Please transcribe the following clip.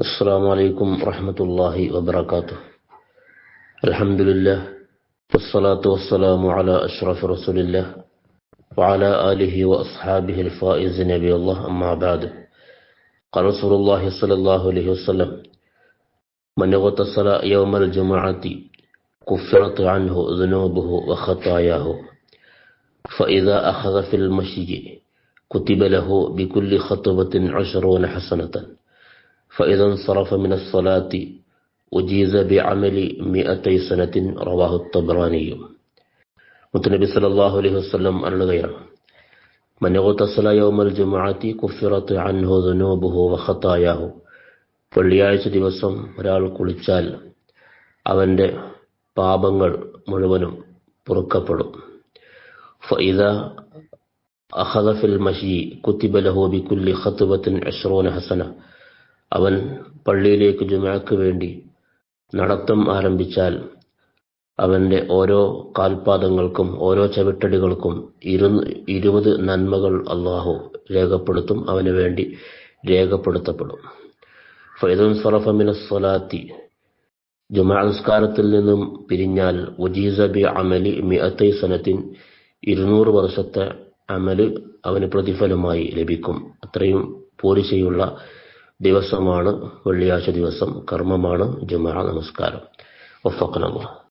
السلام عليكم ورحمة الله وبركاته. الحمد لله والصلاة والسلام على أشرف رسول الله وعلى آله وأصحابه الفائز نبي الله. أما بعد قال رسول الله صلى الله عليه وسلم من اغتسل يوم الجمعة كفرت عنه ذنوبه وخطاياه فإذا أخذ في المشي كتب له بكل خطبة عشرون حسنة. فإذا انصرف من الصلاة أجيز بعمل مئتي سنة رواه الطبراني മുത്തനബി സല്ലല്ലാഹു അലൈഹി വസല്ലം അരുളുകയാണ് من اغتسل يوم الجمعة كفرت عنه ذنوبه وخطاياه വെള്ളിയാഴ്ച ദിവസം ഒരാൾ കുളിച്ചാൽ അവൻ്റെ പാപങ്ങൾ മുഴുവനും പൊറുക്കപ്പെടും ഫഇദ അഖദ ഫിൽ മഷി കുത്തിബ ലഹു ബികുല്ലി ഖത്വത്തിൻ അശ്റൂന ഹസന അവൻ പള്ളിയിലേക്ക് ജുമാക്ക് വേണ്ടി നടത്തം ആരംഭിച്ചാൽ അവന്റെ ഓരോ കാൽപാദങ്ങൾക്കും ഓരോ ചവിട്ടടികൾക്കും ഇരു ഇരുപത് നന്മകൾ അള്ളാഹു രേഖപ്പെടുത്തും അവന് വേണ്ടി രേഖപ്പെടുത്തപ്പെടും. ഫൈദുൻ സറഫമിന സ്വലാത്തി. ജുമാസ്കാരത്തിൽ നിന്നും പിരിഞ്ഞാൽ ഉജീസ ബി അമലി മിഅത്തൈ സനത്തിൻ ഇരുന്നൂറ് വർഷത്തെ അമൽ അവന് പ്രതിഫലമായി ലഭിക്കും. അത്രയും പോലിശയുള്ള ദിവസമാണ് വെള്ളിയാഴ്ച ദിവസം കർമ്മമാണ് ജുമാ നമസ്കാരം. ഒഫക്കനുള്ള